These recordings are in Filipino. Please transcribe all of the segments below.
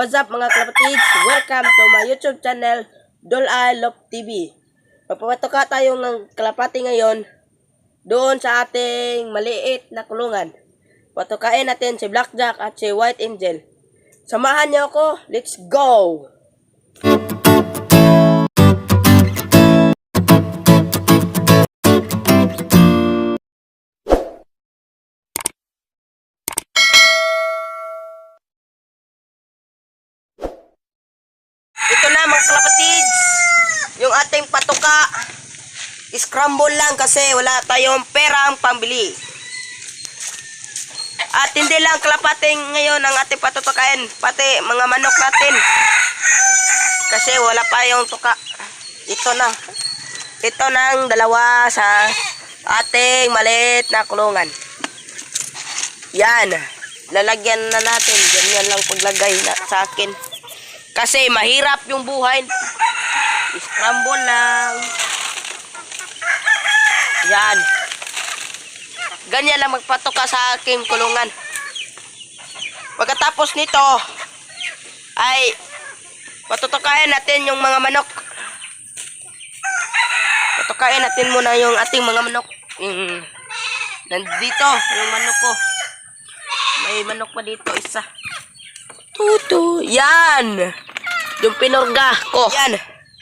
What's up mga kapatids? Welcome to my YouTube channel, Dolay Love TV. Magpapatuka tayo ng kalapati ngayon doon sa ating maliit na kulungan. Patukain natin si Blackjack at si White Angel. Samahan niyo ako. Let's go! Mga kalapatids. Yung ating patuka. Scramble lang kasi wala tayong perang pambili. At hindi lang kalapating ngayon ang ating patutukain. Pati mga manok natin. Kasi wala pa yung tuka. Ito na. Ito na ang dalawa sa ating maliit na kulungan. Yan. Lalagyan na natin. Ganyan lang paglagay na sa akin. Kasi mahirap yung buhay. Scramble lang. Yan. Ganyan lang magpatoka sa aking kulungan. Pagkatapos nito, ay patutukain natin yung mga manok. Patukain natin muna yung ating mga manok. Mm. Nandito, yung manok ko. May manok pa dito, isa. Tutu. Yan. Yung pinurga ko. Yan.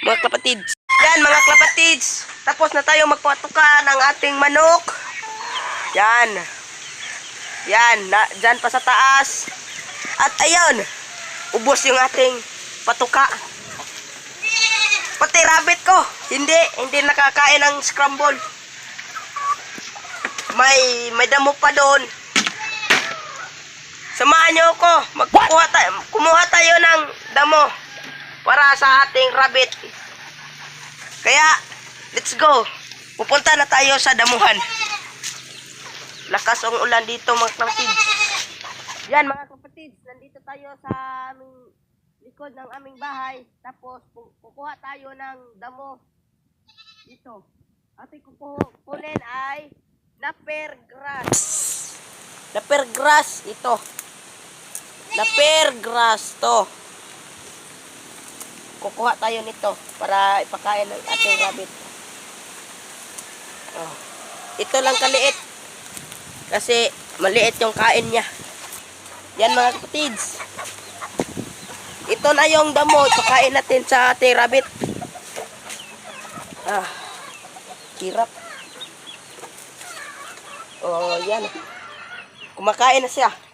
Mga kapatids. Yan mga kapatids. Tapos na tayo magpatuka ng ating manok. Yan. Yan. Na, dyan pa sa taas. At ayun. Ubos yung ating patuka. Pati rabbit ko. Hindi. Hindi nakakain ng scramble. May, may damo pa doon. Niyo ako. Magkuha tayo, kumuha tayo ng damo para sa ating rabbit. Kaya, let's go. Pupunta na tayo sa damuhan. Lakas ang ulan dito mga kapatids. Yan mga kapatids, nandito tayo sa aming likod ng aming bahay. Tapos kukuha tayo ng damo dito. Ating kukunin ay naper grass. Naper grass ito. Naper grass to. Kukuha tayo nito para ipakain ng ating rabbit. Oh. Ito lang kaliit. Kasi maliit yung kain niya. Yan mga kapatids. Ito na yung damo. Ipakain natin sa ating rabbit. Ah. Hirap. Oh, yan. Kumakain na siya.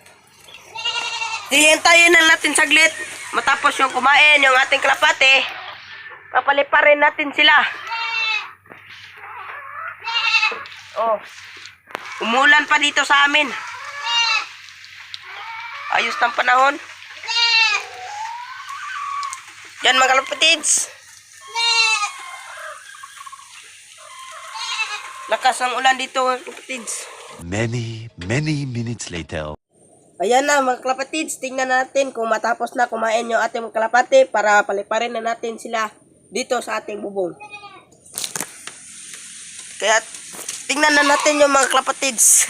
Hihintayin na natin saglit. Matapos yung kumain, yung ating kalapate, papaliparin natin sila. Oh. Umulan pa dito sa amin. Ayos ng panahon. Yan mga kalapatids. Lakas ang ulan dito mga kalapatids. Many, many minutes later. Ayan na mga kalapatids, tingnan natin kung matapos na kumain yung ating mga kalapati para paliparin na natin sila dito sa ating bubong. Kaya tingnan na natin yung mga kalapatids.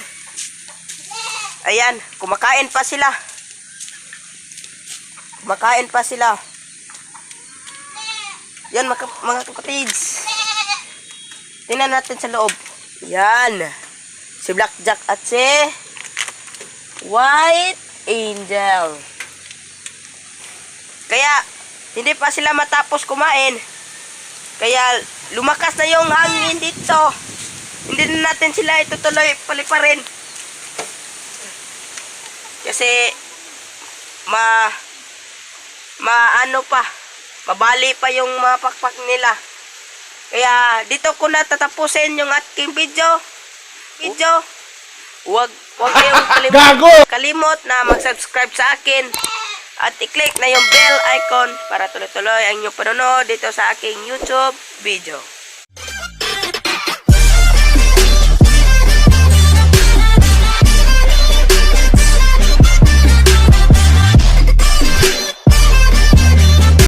Ayan, kumakain pa sila. Kumakain pa sila. Yan mga, mga kapatids. Tingnan natin sa loob. Yan. Si Blackjack at si White Angel. Kaya, hindi pa sila matapos kumain. Kaya, lumakas na yung hangin dito. Hindi na natin sila itutuloy paliparin. Kasi, ma, maano pa, mabali pa yung mga pakpak nila. Kaya, dito ko na tatapusin yung aking video. Video. Huwag, huwag kayong kalimut, kalimot na mag-subscribe sa akin. At i-click na yung bell icon para tuloy-tuloy ang inyong panonood dito sa aking YouTube video.